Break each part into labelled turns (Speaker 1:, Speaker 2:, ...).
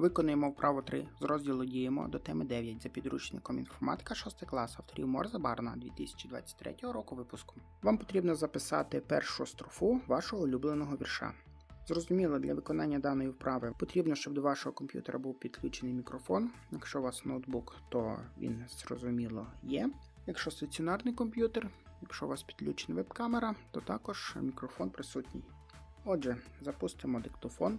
Speaker 1: Виконуємо вправо 3 з розділу Діємо до теми 9 за підручником інформатика 6 клас авторів Морза Барна 2023 року випуску. Вам потрібно записати першу строфу вашого улюбленого вірша. Зрозуміло, для виконання даної вправи потрібно, щоб до вашого комп'ютера був підключений мікрофон. Якщо у вас ноутбук, то він зрозуміло є. Якщо стаціонарний комп'ютер, якщо у вас підключена веб-камера, то також мікрофон присутній. Отже, запустимо диктофон.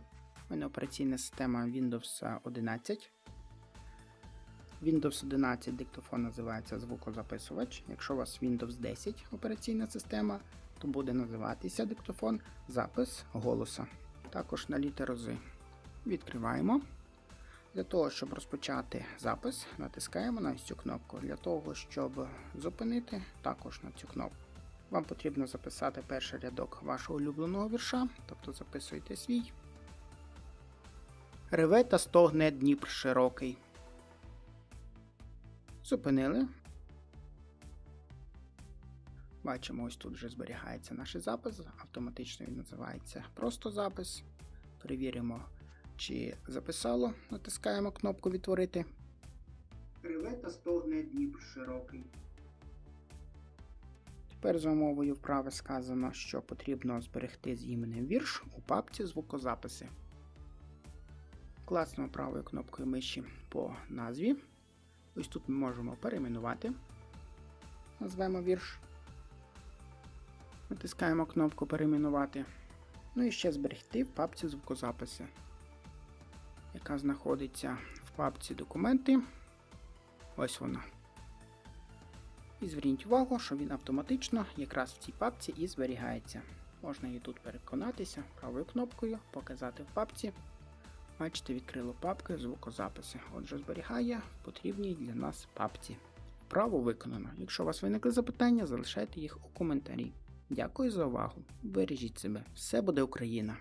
Speaker 1: У мене операційна система Windows 11. Windows 11 диктофон називається звукозаписувач. Якщо у вас Windows 10 операційна система, то буде називатися диктофон запис голоса. Також на літеру Z. Відкриваємо. Для того, щоб розпочати запис, натискаємо на цю кнопку. Для того, щоб зупинити, також на цю кнопку. Вам потрібно записати перший рядок вашого улюбленого вірша, тобто записуйте свій. Реве та стогне Дніпр широкий. Зупинили. Бачимо, ось тут вже зберігається наш запис. Автоматично він називається просто запис. Перевіримо, чи записало. Натискаємо кнопку Відтворити. Реве та стогне Дніпр широкий. Тепер за умовою вправи сказано, що потрібно зберегти з іменем вірш у папці звукозаписи. Класнемо правою кнопкою миші по назві. Ось тут ми можемо перейменувати. Назвемо вірш. Натискаємо кнопку Перейменувати. Ну і ще зберегти в папці звукозаписи, яка знаходиться в папці Документи. Ось вона. І зверніть увагу, що він автоматично якраз в цій папці і зберігається. Можна її тут переконатися правою кнопкою, показати в папці. Бачите, відкрило папки звукозаписи. Отже, зберігає в потрібній для нас папці. Право виконано. Якщо у вас виникли запитання, залишайте їх у коментарі. Дякую за увагу. Бережіть себе. Все буде Україна!